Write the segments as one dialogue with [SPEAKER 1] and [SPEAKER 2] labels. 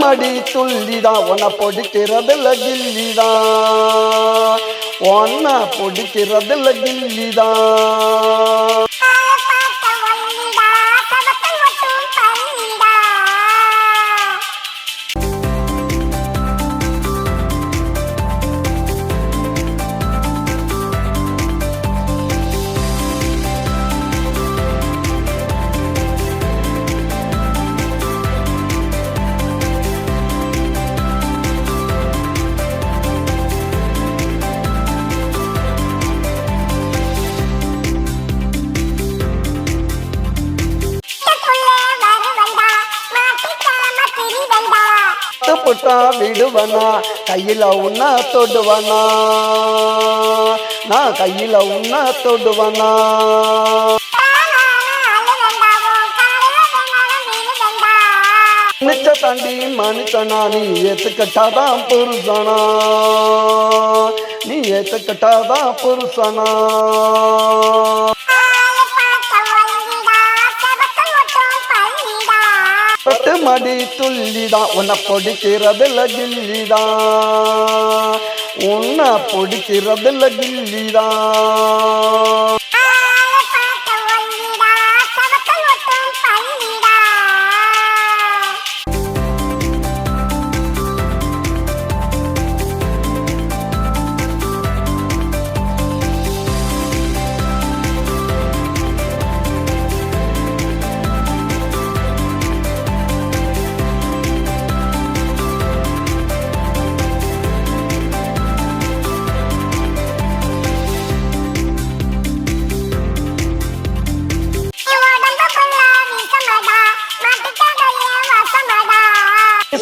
[SPEAKER 1] மடி துள்ளிதான் உன்னை பொடிக்கிறதுல கில்லிதான் உன்னை பொடிக்கிறதுல கில்லிதான் புட்டா விடுவனா? கையில் உன்ன தொடுவனா? நான் கையில் உன்ன தொடுவனா? நிச்ச தாண்டி மனுஷனா நீ ஏத்துக்கிட்டாதான் புருஷனா? நீ ஏத்துக்கிட்டாதான் புருஷனா? பட்டு மடி துள்ளிதான் உன்னை பொடிக்கிறதுல கில்லிதான் உன்னை பொடிக்கிறதுல கில்லிதான்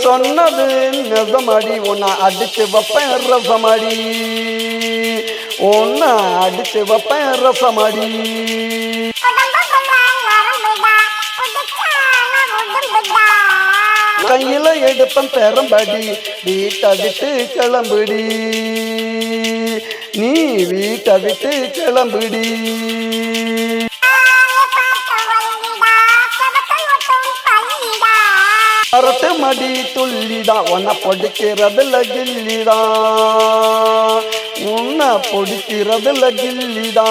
[SPEAKER 1] சொன்னது நெசமடி உன்னை அடிச்சு வைப்பேன் ரசமடி. உன்னை அடிச்சு வைப்பேன் ரசமடி. கையில எடுப்பன் பெறம்படி வீட்டடித்து கிளம்பிடி. நீ வீட்டடித்து கிளம்பிடி. அரட்டு மடி துள்ளிடா உன்னை பொடிக்கிறதுல கில்லிடா உன்னை பொடிக்கிறதுல கில்லிடா